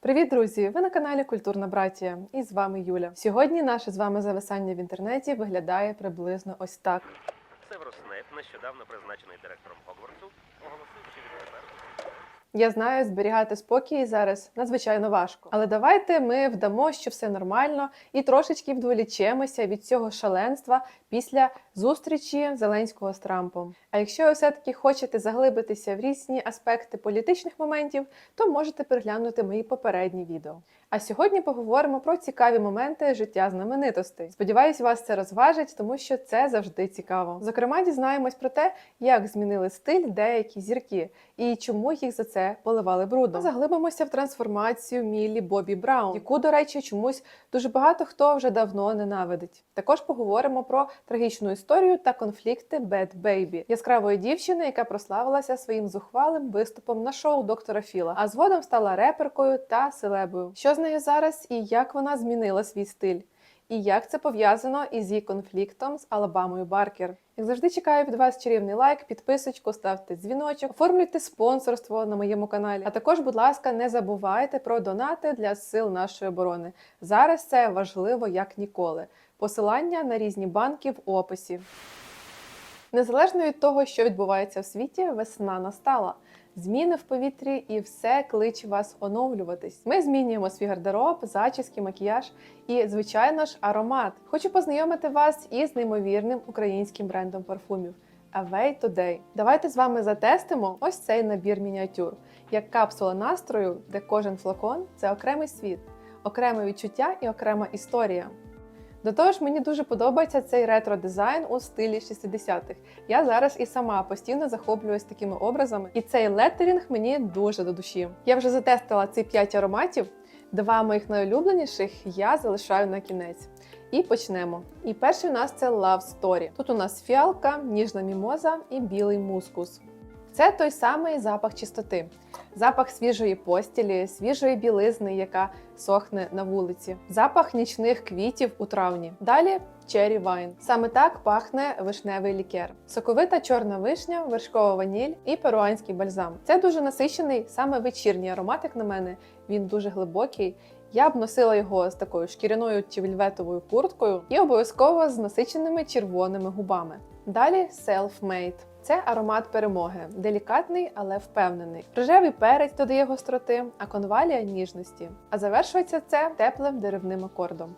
Привіт, друзі! Ви на каналі Культурна Братія і з вами Юля. Сьогодні наше з вами зависання в інтернеті виглядає приблизно ось так. Северус Снейп, нещодавно призначений директором Хогвартсу, Я знаю, зберігати спокій зараз надзвичайно важко. Але давайте ми вдамо, що все нормально, і трошечки вдволічемося від цього шаленства після зустрічі Зеленського з Трампом. А якщо ви все-таки хочете заглибитися в різні аспекти політичних моментів, то можете переглянути мої попередні відео. А сьогодні поговоримо про цікаві моменти життя знаменитостей. Сподіваюсь, вас це розважить, тому що це завжди цікаво. Зокрема, дізнаємось про те, як змінили стиль деякі зірки і чому їх за це поливали брудом. Заглибимося в трансформацію Міллі Бобі Браун, яку, до речі, чомусь дуже багато хто вже давно ненавидить. Також поговоримо про трагічну історію та конфлікти Bad Baby, яскравої дівчини, яка прославилася своїм зухвалим виступом на шоу доктора Філа, а згодом стала реперкою та селебою. Що з нею зараз і як вона змінила свій стиль? І як це пов'язано із її конфліктом з Алабамою Баркер? Як завжди, чекаю від вас чарівний лайк, підписочку, ставте дзвіночок, оформлюйте спонсорство на моєму каналі. А також, будь ласка, не забувайте про донати для сил нашої оборони. Зараз це важливо як ніколи. Посилання на різні банки в описі. Незалежно від того, що відбувається в світі, весна настала. Зміни в повітрі і все кличе вас оновлюватись. Ми змінюємо свій гардероб, зачіски, макіяж і, звичайно ж, аромат. Хочу познайомити вас із неймовірним українським брендом парфумів Away Today. Давайте з вами затестимо ось цей набір мініатюр, як капсула настрою, де кожен флакон це окремий світ, окреме відчуття і окрема історія. До того ж, мені дуже подобається цей ретро-дизайн у стилі 60-х. Я зараз і сама постійно захоплююсь такими образами, і цей леттерінг мені дуже до душі. Я вже затестила ці 5 ароматів. Два моїх найулюбленіших я залишаю на кінець. І почнемо. І перший у нас це Love Story. Тут у нас фіалка, ніжна мімоза і білий мускус. Це той самий запах чистоти, запах свіжої постілі, свіжої білизни, яка сохне на вулиці, запах нічних квітів у травні. Далі Cherry Wine. Саме так пахне вишневий лікер. Соковита чорна вишня, вершкова ваніль і перуанський бальзам. Це дуже насичений, саме вечірній аромат, як на мене. Він дуже глибокий. Я б носила його з такою шкіряною чи вельветовою курткою і обов'язково з насиченими червоними губами. Далі Self-Made. Це аромат перемоги, делікатний, але впевнений. Рожевий перець додає гостроти, а конвалія ніжності. А завершується це теплим деревним акордом.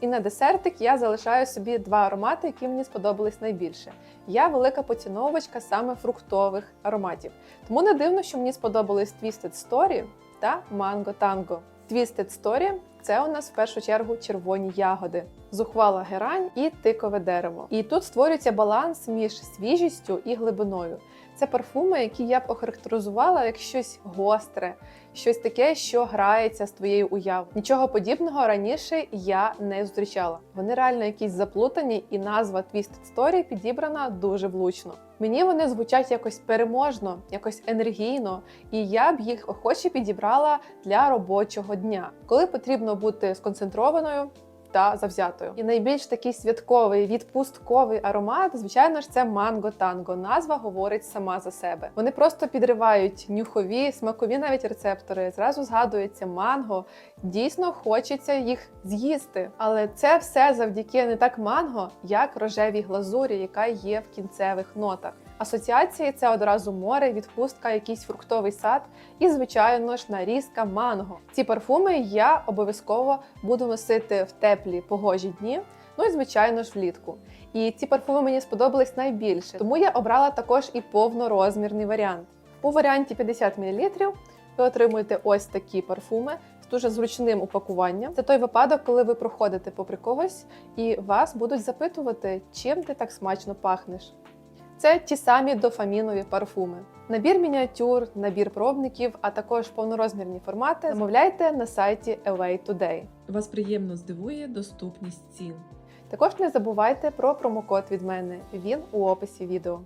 І на десертик я залишаю собі два аромати, які мені сподобались найбільше. Я велика поціновувачка саме фруктових ароматів. Тому не дивно, що мені сподобались Twisted Story та Mango Tango. Twisted Story – це у нас в першу чергу червоні ягоди, зухвала герань і тикове дерево. І тут створюється баланс між свіжістю і глибиною. Це парфуми, які я б охарактеризувала як щось гостре, щось таке, що грається з твоєю уявою. Нічого подібного раніше я не зустрічала. Вони реально якісь заплутані, і назва Twisted Story підібрана дуже влучно. Мені вони звучать якось переможно, якось енергійно, і я б їх охоче підібрала для робочого дня, коли потрібно бути сконцентрованою. Та завзятою. І найбільш такий святковий відпустковий аромат, звичайно ж, це манго танго. Назва говорить сама за себе. Вони просто підривають нюхові, смакові навіть рецептори. Зразу згадується манго. Дійсно хочеться їх з'їсти. Але це все завдяки не так манго, як рожевій глазурі, яка є в кінцевих нотах. Асоціації це одразу море, відпустка, якийсь фруктовий сад і, звичайно ж, нарізка манго. Ці парфуми я обов'язково буду носити в теплі погожі дні. Ну і звичайно ж влітку. І ці парфуми мені сподобались найбільше, тому я обрала також і повнорозмірний варіант. У варіанті 50 мл ви отримуєте ось такі парфуми з дуже зручним упакуванням. Це той випадок, коли ви проходите попри когось і вас будуть запитувати, чим ти так смачно пахнеш. Це ті самі дофамінові парфуми. Набір мініатюр, набір пробників, а також повнорозмірні формати замовляйте на сайті Away Today. Вас приємно здивує доступність цін. Також не забувайте про промокод від мене. Він у описі відео.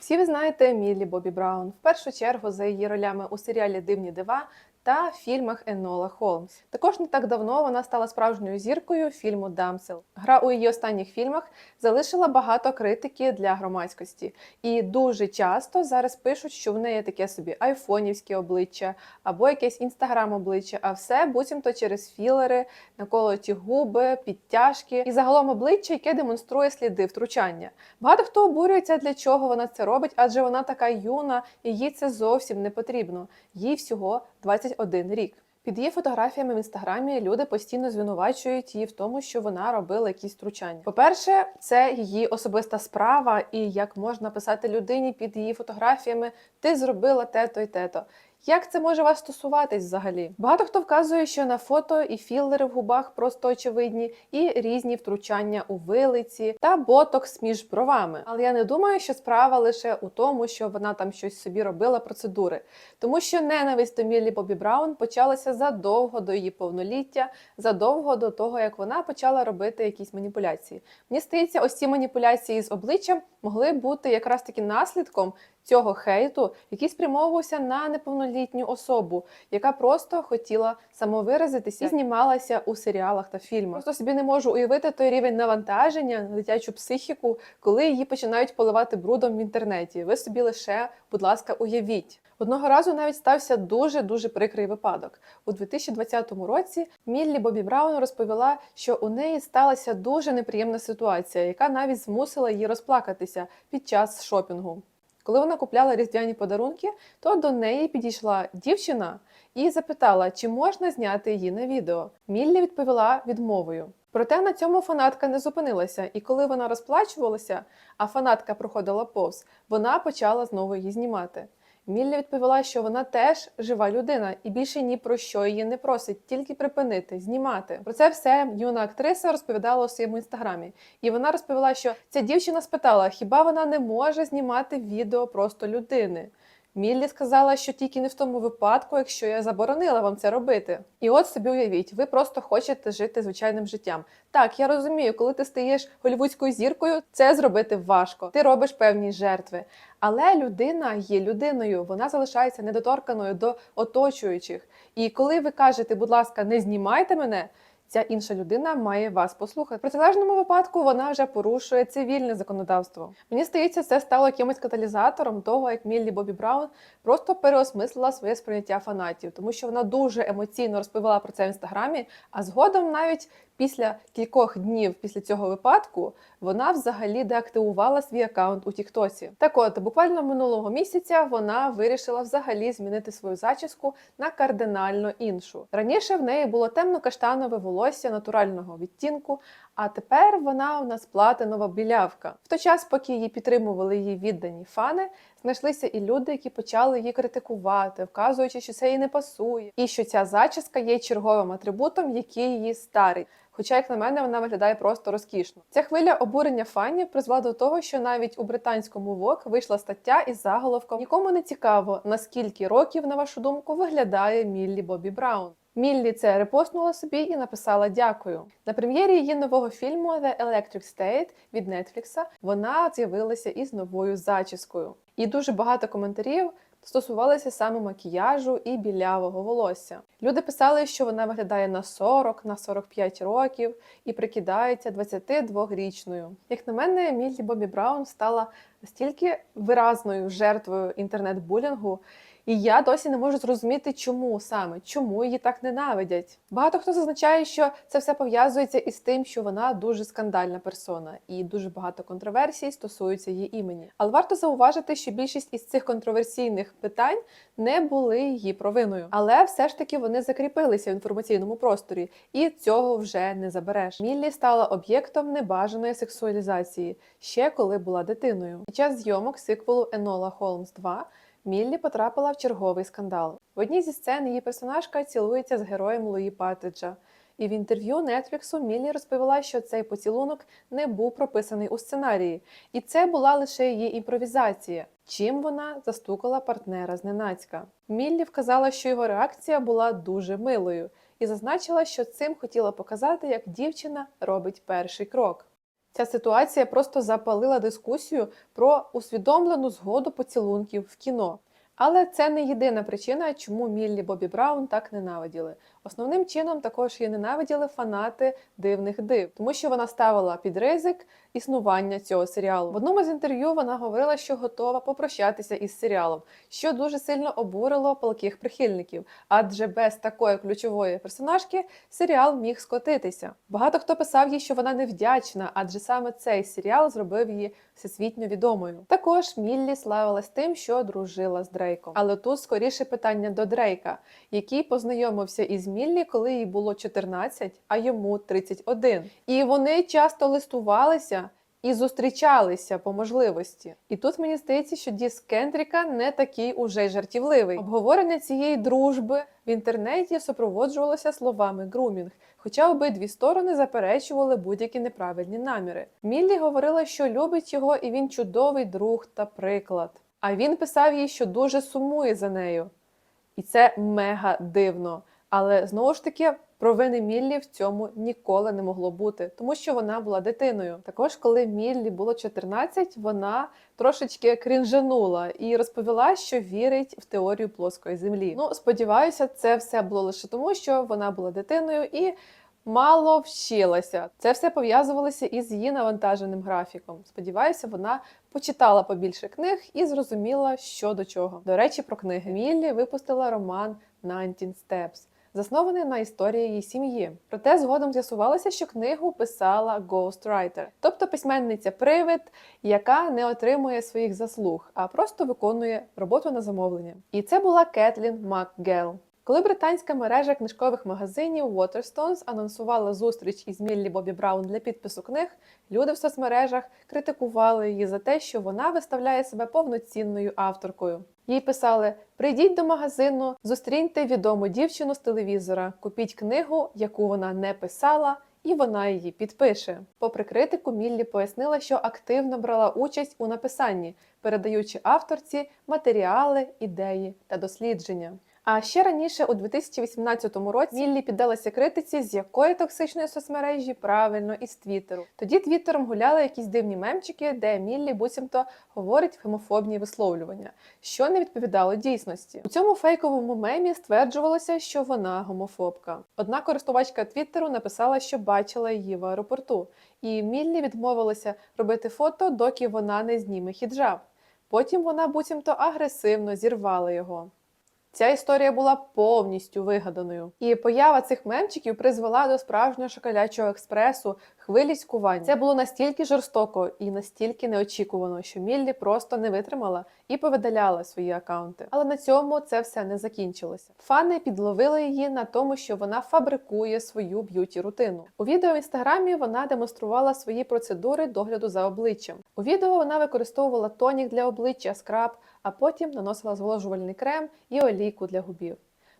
Всі ви знаєте Міллі Бобі Браун. В першу чергу за її ролями у серіалі Дивні дива та фільмах Енола Холмс. Також не так давно вона стала справжньою зіркою фільму Дамсел. Гра у її останніх фільмах залишила багато критики для громадськості, і дуже часто зараз пишуть, що в неї таке собі айфонівське обличчя або якесь інстаграм обличчя, а все буцімто через філери, наколоті губи, підтяжки і загалом обличчя, яке демонструє сліди втручання. Багато хто обурюється, для чого вона це робить, адже вона така юна, і їй це зовсім не потрібно. Їй всього 21 рік. Під її фотографіями в інстаграмі люди постійно звинувачують її в тому, що вона робила якісь втручання. По-перше, це її особиста справа, і як можна писати людині під її фотографіями Ти зробила те-то і те-то. Як це може вас стосуватись взагалі? Багато хто вказує, що на фото і філери в губах просто очевидні, і різні втручання у вилиці та ботокс між бровами. Але я не думаю, що справа лише у тому, що вона там щось собі робила процедури, тому що ненависть до Міллі Бобі Браун почалася задовго до її повноліття, задовго до того, як вона почала робити якісь маніпуляції. Мені здається, ось ці маніпуляції з обличчям могли бути якраз таки наслідком цього хейту, який спрямовувався на неповнолітню особу, яка просто хотіла самовиразитися і знімалася у серіалах та фільмах. Просто собі не можу уявити той рівень навантаження на дитячу психіку, коли її починають поливати брудом в інтернеті. Ви собі лише, будь ласка, уявіть. Одного разу навіть стався дуже дуже прикрий випадок. У 2020 році Міллі Бобі Браун розповіла, що у неї сталася дуже неприємна ситуація, яка навіть змусила її розплакатися під час шопінгу. Коли вона купляла різдвяні подарунки, то до неї підійшла дівчина і запитала, чи можна зняти її на відео. Міллі відповіла відмовою. Проте на цьому фанатка не зупинилася, і коли вона розплачувалася, а фанатка проходила повз, вона почала знову її знімати. Міллі відповіла, що вона теж жива людина і більше ні про що її не просить, тільки припинити, знімати. Про це все юна актриса розповідала у своєму інстаграмі. І вона розповіла, що ця дівчина спитала, хіба вона не може знімати відео просто людини. Міллі сказала, що тільки не в тому випадку, якщо я заборонила вам це робити. І от собі уявіть, ви просто хочете жити звичайним життям. Так, я розумію, коли ти стаєш голівудською зіркою, це зробити важко. Ти робиш певні жертви. Але людина є людиною, вона залишається недоторканою до оточуючих. І коли ви кажете, будь ласка, не знімайте мене. Ця інша людина має вас послухати. В протилежному випадку вона вже порушує цивільне законодавство. Мені здається, це стало якимось каталізатором того, як Міллі Бобі Браун просто переосмислила своє сприйняття фанатів, тому що вона дуже емоційно розповіла про це в інстаграмі. А згодом, навіть після кількох днів після цього випадку, вона взагалі деактивувала свій аккаунт у Тіктосі. Так от, буквально минулого місяця вона вирішила взагалі змінити свою зачіску на кардинально іншу. Раніше в неї було темно-каштанове волосся натурального відтінку, а тепер вона у нас платинова білявка. В той час, поки її підтримували її віддані фани, знайшлися і люди, які почали її критикувати, вказуючи, що це їй не пасує, і що ця зачіска є черговим атрибутом, який її старий. Хоча, як на мене, вона виглядає просто розкішно. Ця хвиля обурення фанів призвела до того, що навіть у британському Vogue вийшла стаття із заголовком Нікому не цікаво, наскільки років, на вашу думку, виглядає Міллі Бобі Браун. Міллі це репостнула собі і написала дякую. На прем'єрі її нового фільму The Electric State від Netflix вона з'явилася із новою зачіскою. І дуже багато коментарів стосувалися саме макіяжу і білявого волосся. Люди писали, що вона виглядає на 40, на 45 років і прикидається 22-річною. Як на мене, Міллі Бобі Браун стала настільки виразною жертвою інтернет-булінгу, і я досі не можу зрозуміти, чому саме, чому її так ненавидять. Багато хто зазначає, що це все пов'язується із тим, що вона дуже скандальна персона, і дуже багато контроверсій стосуються її імені. Але варто зауважити, що більшість із цих контроверсійних питань не були її провиною, але все ж таки вони закріпилися в інформаційному просторі, і цього вже не забереш. Міллі стала об'єктом небажаної сексуалізації ще коли була дитиною. Під час зйомок сиквелу Енола Холмс 2 Міллі потрапила в черговий скандал. В одній зі сцен її персонажка цілується з героєм Луї Паттеджа. І в інтерв'ю Нетфліксу Міллі розповіла, що цей поцілунок не був прописаний у сценарії, і це була лише її імпровізація. Чим вона застукала партнера зненацька. Міллі вказала, що його реакція була дуже милою, і зазначила, що цим хотіла показати, як дівчина робить перший крок. Ця ситуація просто запалила дискусію про усвідомлену згоду поцілунків в кіно. Але це не єдина причина, чому Міллі Бобі Браун так ненавиділи. Основним чином також її ненавиділи фанати дивних див, тому що вона ставила під ризик існування цього серіалу. В одному з інтерв'ю вона говорила, що готова попрощатися із серіалом, що дуже сильно обурило палких прихильників, адже без такої ключової персонажки серіал міг скотитися. Багато хто писав їй, що вона невдячна, адже саме цей серіал зробив її всесвітньо відомою. Також Міллі славилась тим, що дружила з Дрейком. Але тут скоріше питання до Дрейка, який познайомився із Міллі, коли їй було 14, а йому 31. І вони часто листувалися. І зустрічалися по можливості. І тут мені здається, що діск Кендріка не такий уже й жартівливий. Обговорення цієї дружби в інтернеті супроводжувалося словами грумінг, хоча обидві сторони заперечували будь-які неправильні наміри. Міллі говорила, що любить його, і він чудовий друг та приклад. А він писав їй, що дуже сумує за нею. І це мега дивно. Але знову ж таки, провини Міллі в цьому ніколи не могло бути, тому що вона була дитиною. Також, коли Міллі було 14, вона трошечки крінжанула і розповіла, що вірить в теорію плоскої землі. Ну, сподіваюся, це все було лише тому, що вона була дитиною і. Мало вчилася. Це все пов'язувалося із її навантаженим графіком. Сподіваюся, вона почитала побільше книг і зрозуміла, що до чого. До речі, про книги Міллі випустила роман «19 Steps», заснований на історії її сім'ї. Проте згодом з'ясувалося, що книгу писала ghostwriter, тобто письменниця-привид, яка не отримує своїх заслуг, а просто виконує роботу на замовлення. І це була Кетлін МакГел. Коли британська мережа книжкових магазинів Waterstones анонсувала зустріч із Міллі Бобі Браун для підпису книг, люди в соцмережах критикували її за те, що вона виставляє себе повноцінною авторкою. Їй писали: прийдіть до магазину, зустріньте відому дівчину з телевізора, купіть книгу, яку вона не писала. І вона її підпише. Попри критику, Міллі пояснила, що активно брала участь у написанні, передаючи авторці матеріали, ідеї та дослідження. А ще раніше, у 2018 році, Міллі піддалася критиці, з якої токсичної соцмережі правильно із Твіттеру. Тоді Твіттером гуляли якісь дивні мемчики, де Міллі буцімто говорить гомофобні висловлювання, що не відповідало дійсності. У цьому фейковому мемі стверджувалося, що вона гомофобка. Одна користувачка Твіттеру написала, що бачила її в аеропорту, і Міллі відмовилася робити фото, доки вона не зніме хіджаб. Потім вона буцімто агресивно зірвала його. Ця історія була повністю вигаданою. І поява цих мемчиків призвела до справжнього шоколячого експресу, хвилі. Це було настільки жорстоко і настільки неочікувано, що Міллі просто не витримала і повидаляла свої акаунти. Але на цьому це все не закінчилося. Фани підловили її на тому, що вона фабрикує свою б'юті рутину. У відео в інстаграмі вона демонструвала свої процедури догляду за обличчям. У відео вона використовувала тонік для обличчя, скраб, а потім наносила зволожувальний крем і олійку для губів.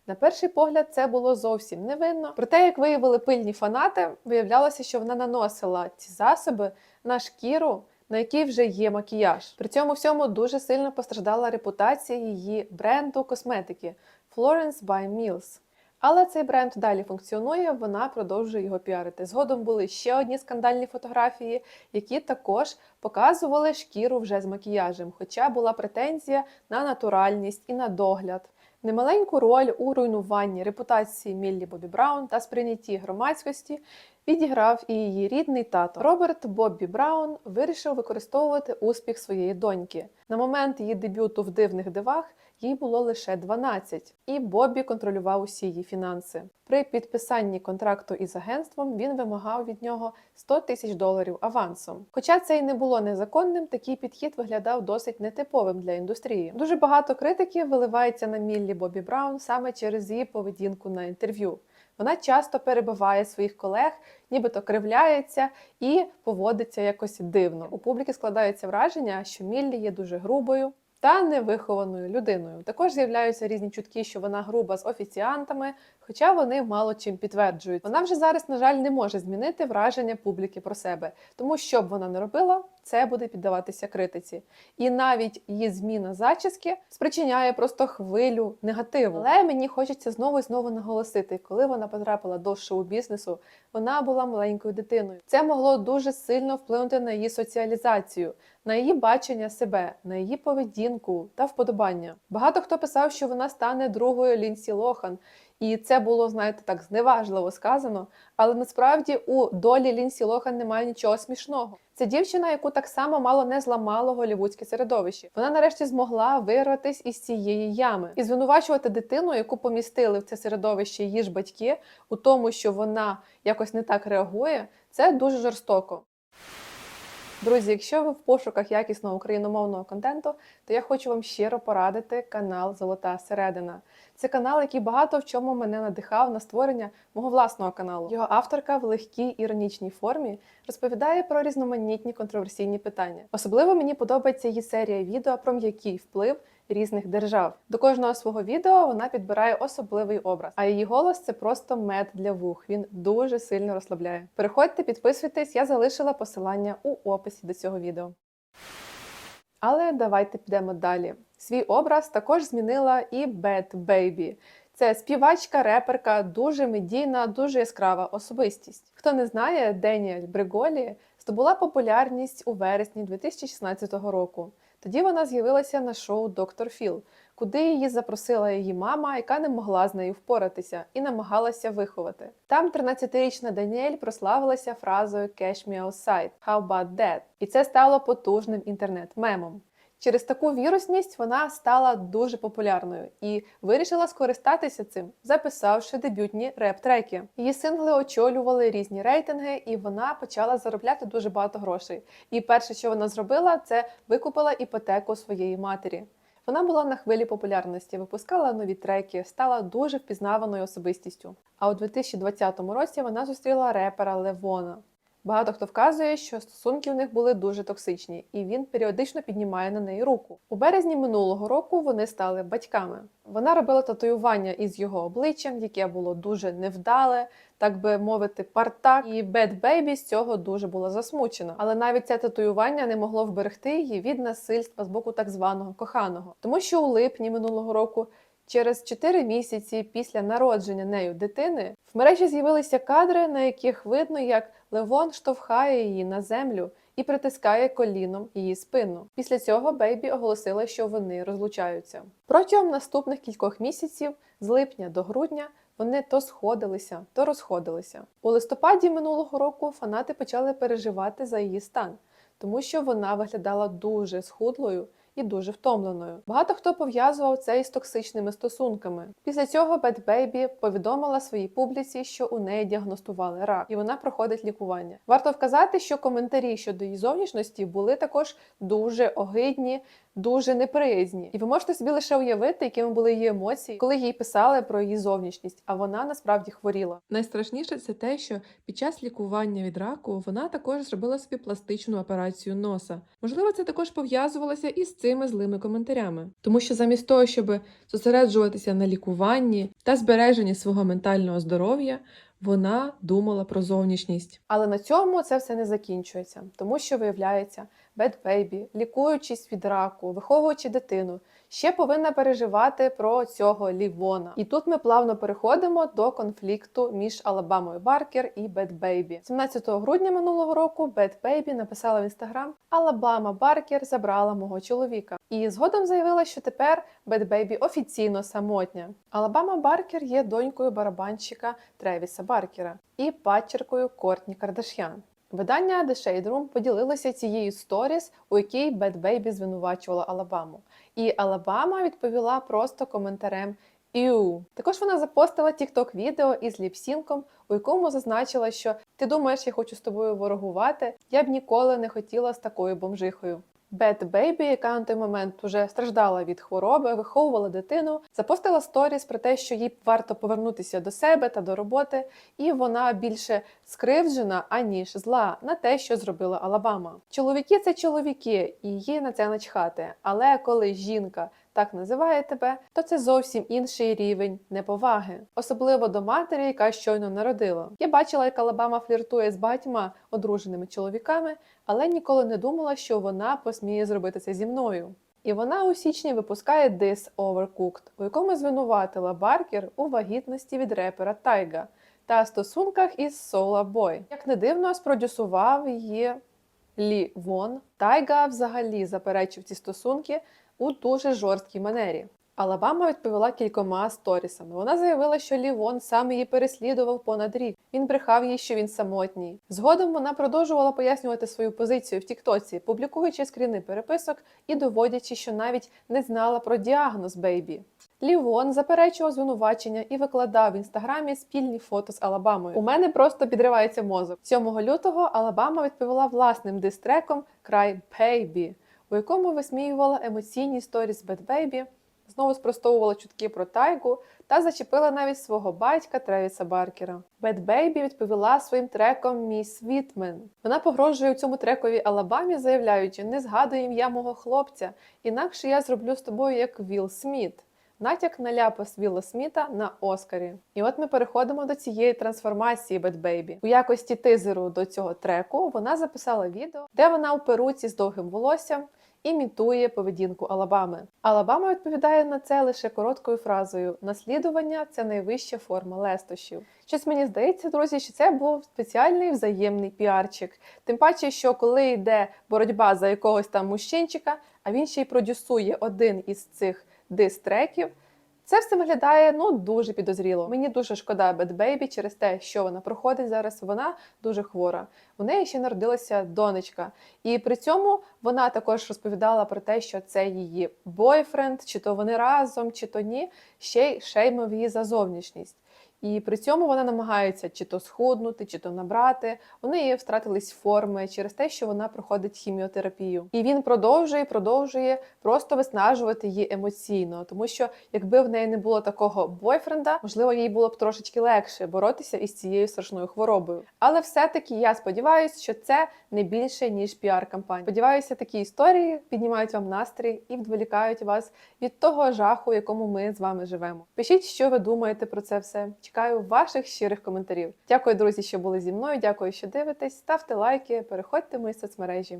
На перший погляд, це було зовсім невинно. Проте, як виявили пильні фанати, виявлялося, що вона наносила ці засоби на шкіру, на якій вже є макіяж. При цьому всьому дуже сильно постраждала репутація її бренду косметики Florence by Mills. Але цей бренд далі функціонує, вона продовжує його піарити. Згодом були ще одні скандальні фотографії, які також показували шкіру вже з макіяжем, хоча була претензія на натуральність і на догляд. Немаленьку роль у руйнуванні репутації Міллі Бобі Браун та сприйнятті громадськості відіграв і її рідний тато. Роберт Боббі Браун вирішив використовувати успіх своєї доньки. На момент її дебюту в дивних дивах їй було лише 12, і Боббі контролював усі її фінанси. При підписанні контракту із агентством він вимагав від нього 100 тисяч доларів авансом. Хоча це й не було незаконним, такий підхід виглядав досить нетиповим для індустрії. Дуже багато критиків виливається на Міллі Бобі Браун саме через її поведінку на інтерв'ю. Вона часто перебиває своїх колег, нібито кривляється і поводиться якось дивно. У публіки складається враження, що Міллі є дуже грубою та невихованою людиною. Також з'являються різні чутки, що вона груба з офіціантами, хоча вони мало чим підтверджують. Вона вже зараз, на жаль, не може змінити враження публіки про себе, тому що б вона не робила, це буде піддаватися критиці. І навіть її зміна зачіски спричиняє просто хвилю негативу. Але мені хочеться знову і знову наголосити, коли вона потрапила до шоу-бізнесу, вона була маленькою дитиною. Це могло дуже сильно вплинути на її соціалізацію, на її бачення себе, на її поведінку та вподобання. Багато хто писав, що вона стане другою Лінсі Лохан, і це було, знаєте, так зневажливо сказано. Але насправді у долі Лінсі Лохан немає нічого смішного. Це дівчина, яку так само мало не зламало голівудське середовище. Вона нарешті змогла вирватися із цієї ями і звинувачувати дитину, яку помістили в це середовище її ж батьки, у тому, що вона якось не так реагує. Це дуже жорстоко. Друзі, якщо ви в пошуках якісного україномовного контенту, то я хочу вам щиро порадити канал Золота Середина. Це канал, який багато в чому мене надихав на створення мого власного каналу. Його авторка в легкій іронічній формі розповідає про різноманітні контроверсійні питання. Особливо мені подобається її серія відео про м'який вплив різних держав. До кожного свого відео вона підбирає особливий образ, а її голос це просто мед для вух. Він дуже сильно розслабляє. Переходьте, підписуйтесь, я залишила посилання у описі до цього відео. Але давайте підемо далі. Свій образ також змінила і Bad Baby. Це співачка, реперка, дуже медійна, дуже яскрава особистість. Хто не знає, Деніель Бреголі здобула популярність у вересні 2016 року. Тоді вона з'явилася на шоу Доктор Філ, куди її запросила її мама, яка не могла з нею впоратися і намагалася виховати. Там 13-річна Даніель прославилася фразою «Catch me outside» «How about that?» І це стало потужним інтернет-мемом. Через таку вірусність вона стала дуже популярною і вирішила скористатися цим, записавши дебютні реп-треки. Її сингли очолювали різні рейтинги, і вона почала заробляти дуже багато грошей. І перше, що вона зробила, це викупила іпотеку своєї матері. Вона була на хвилі популярності, випускала нові треки, стала дуже впізнаваною особистістю. А у 2020 році вона зустріла репера Левона. Багато хто вказує, що стосунки в них були дуже токсичні, і він періодично піднімає на неї руку. У березні минулого року вони стали батьками. Вона робила татуювання із його обличчям, яке було дуже невдале, так би мовити, партак. І Bad Baby з цього дуже була засмучена. Але навіть це татуювання не могло вберегти її від насильства з боку так званого коханого, тому що у липні минулого року. Через 4 місяці після народження нею дитини в мережі з'явилися кадри, на яких видно, як Левон штовхає її на землю і притискає коліном її спину. Після цього Бейбі оголосила, що вони розлучаються. Протягом наступних кількох місяців, з липня до грудня, вони то сходилися, то розходилися. У листопаді минулого року фанати почали переживати за її стан, тому що вона виглядала дуже схудлою і дуже втомленою. Багато хто пов'язував це із токсичними стосунками. Після цього Bad Baby повідомила своїй публіці, що у неї діагностували рак, і вона проходить лікування. Варто вказати, що коментарі щодо її зовнішності були також дуже огидні. Дуже неприязні, і ви можете собі лише уявити, якими були її емоції, коли їй писали про її зовнішність, а вона насправді хворіла. Найстрашніше це те, що під час лікування від раку вона також зробила собі пластичну операцію носа. Можливо, це також пов'язувалося із цими злими коментарями, тому що замість того, щоб зосереджуватися на лікуванні та збереженні свого ментального здоров'я, вона думала про зовнішність. Але на цьому це все не закінчується, тому що виявляється, Baby, лікуючись від раку, виховуючи дитину, ще повинна переживати про цього Лівона. І тут ми плавно переходимо до конфлікту між Алабамою Баркер і Baby. 17 грудня минулого року Baby написала в інстаграм: Алабама Баркер забрала мого чоловіка. І згодом заявила, що тепер Baby офіційно самотня. Алабама Баркер є донькою барабанщика Тревіса Баркера і падчеркою Кортні Кардашян. Видання The Shade Room поділилося цією сторіс, у якій Bad Baby звинувачувала Алабаму. І Алабама відповіла просто коментарем Іу. Також вона запостила тікток відео із ліпсінком, у якому зазначила, що ти думаєш, я хочу з тобою ворогувати. Я б ніколи не хотіла з такою бомжихою. Бет Бейбі, яка на той момент уже страждала від хвороби, виховувала дитину, запостила сторіс про те, що їй варто повернутися до себе та до роботи, і вона більше скривджена, аніж зла на те, що зробила Алабама. Чоловіки це чоловіки, і їй на це начхати. Але коли жінка так називає тебе, то це зовсім інший рівень неповаги, особливо до матері, яка щойно народила. Я бачила, як Алабама фліртує з багатьма одруженими чоловіками, але ніколи не думала, що вона посміє зробити це зі мною. І вона у січні випускає дис Overcooked, у якому звинуватила Баркер у вагітності від репера Тайга та стосунках із Soulja Boy. Як не дивно, спродюсував її Лі Вон. Тайга взагалі заперечив ці стосунки у дуже жорсткій манері. Алабама відповіла кількома сторісами. Вона заявила, що Лівон сам її переслідував понад рік. Він брехав їй, що він самотній. Згодом вона продовжувала пояснювати свою позицію в Тіктоці, публікуючи скріни переписок і доводячи, що навіть не знала про діагноз Бейбі. Лівон заперечував звинувачення і викладав в інстаграмі спільні фото з Алабамою. У мене просто підривається мозок. 7 лютого Алабама відповіла власним дистреком Cry Baby, у якому висміювала емоційні історії з Бетбейбі, знову спростовувала чутки про тайгу та зачепила навіть свого батька Тревіса Баркера. Бетбейбі відповіла своїм треком Міс Вітмен. Вона погрожує у цьому трекові Алабамі, заявляючи: не згадуй ім'я мого хлопця, інакше я зроблю з тобою як Вілл Сміт. Натяк на ляпас Вілла Сміта на Оскарі. І от ми переходимо до цієї трансформації Bad Baby. У якості тизеру до цього треку вона записала відео, де вона у перуці з довгим волоссям імітує поведінку Алабами. Алабама відповідає на це лише короткою фразою: наслідування це найвища форма лестощів. Щось мені здається, друзі, що це був спеціальний взаємний піарчик. Тим паче, що коли йде боротьба за якогось там мужчинчика, а він ще й продюсує один із цих дис-треків, це все виглядає ну дуже підозріло. Мені дуже шкода Baby через те, що вона проходить зараз. Вона дуже хвора. У неї ще народилася донечка, і при цьому вона також розповідала про те, що це її бойфренд, чи то вони разом, чи то ні. Ще й шеймив її за зовнішність. І при цьому вона намагається чи то схуднути, чи то набрати. У неї втратились форми через те, що вона проходить хіміотерапію. І він продовжує, продовжує просто виснажувати її емоційно, тому що якби в неї не було такого бойфренда, можливо, їй було б трошечки легше боротися із цією страшною хворобою. Але все-таки я сподіваюся, що це не більше ніж піар-кампанія. Сподіваюся, такі історії піднімають вам настрій і відволікають вас від того жаху, в якому ми з вами живемо. Пишіть, що ви думаєте про це все. Чекаю ваших щирих коментарів. Дякую, друзі, що були зі мною. Дякую, що дивитесь. Ставте лайки, переходьте в мої соцмережі.